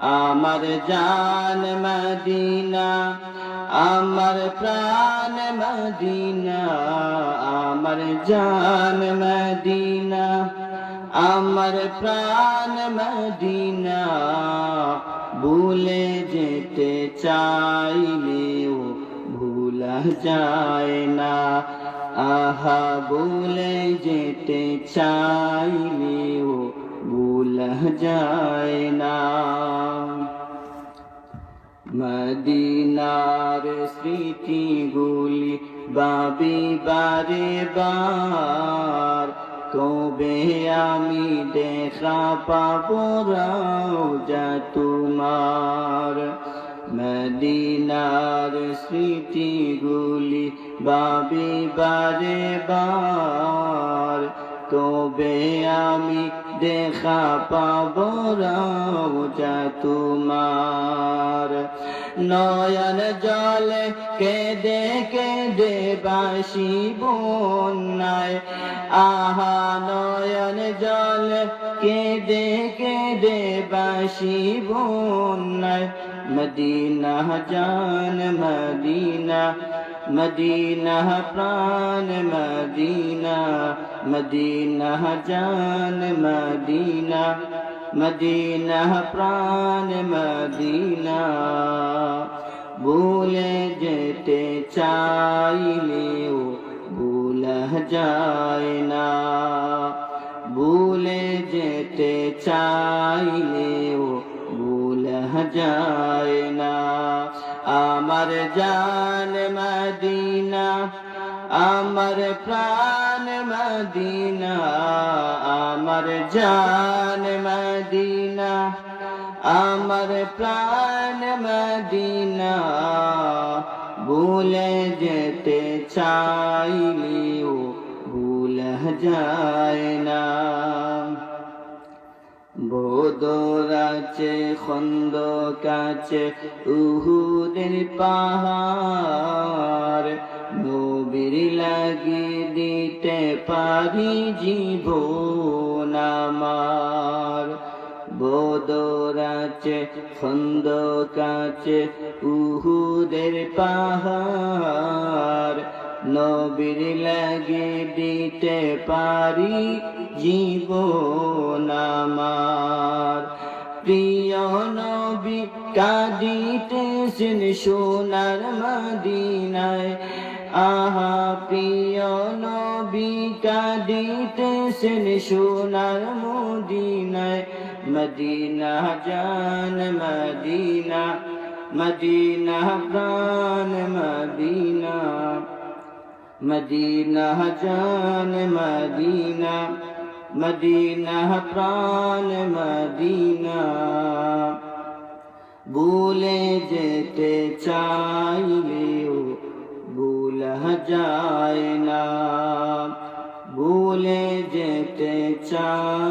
আমার জান মদিনা, আমার প্রাণ মদিনা, আমার জান মদিনা, আমার প্রাণ মদিনা। ভুলে যেতে চাইলেও ভুলা যায় না। আহা, ভুলে যেতে চাইলেও ভুলা যায় না। মদিনার স্মৃতিগুলি বাবি বারে বার। কবে আমি দেখা পাবো রাজা তোমার। মদিনার স্মৃতিগুলি বাবি বারে বার। কবে আমি দেখা পাব রাজা তোমার। নয়ন জলে কেঁদে কেঁদে বাসি বন্যায়, আহা নয়ন জলে কেঁদে কেঁদে বাসি বন্যায়, মদিনা জান মদিনা মদিনা প্রাণ মদিনা মদিনা জান মদিনা মদিনা প্রাণ মদিনা ভুলে যেতে চাইলেও ভুলা যায় না ভুলে যেতে চাইলেও ভুলা যায় না আমার জান মদিনা, আমার প্রাণ মদিনা, আমার জান মদিনা, আমার প্রাণ মদিনা, ভুলে যেতে চাইলেও ভুলা যায় না। বোদরাচে খন্দ কাছে, উহুদের পাহাড়। নবীর লাগি দিতে পারি জীবন আমার। বোদরাচে খন্দ কাছে, উহুদের পাহাড়। নবীর লাগে দিতে পারি জীবন আমার। প্রিয় নবী কাঁদিতেছেন সোনার মদিনায়। আহা, প্রিয় নবী কাঁদিতেছেন সোনার মদিনায়। মদিনা জান, মদিনা মদিনা প্রাণ, মদিনা। মদিনা জান মদিনা মদিনা প্রাণ মদিনা ভুলে যেতে চাইলেও ভুলা যায় না ভুলে যেতে চাইলেও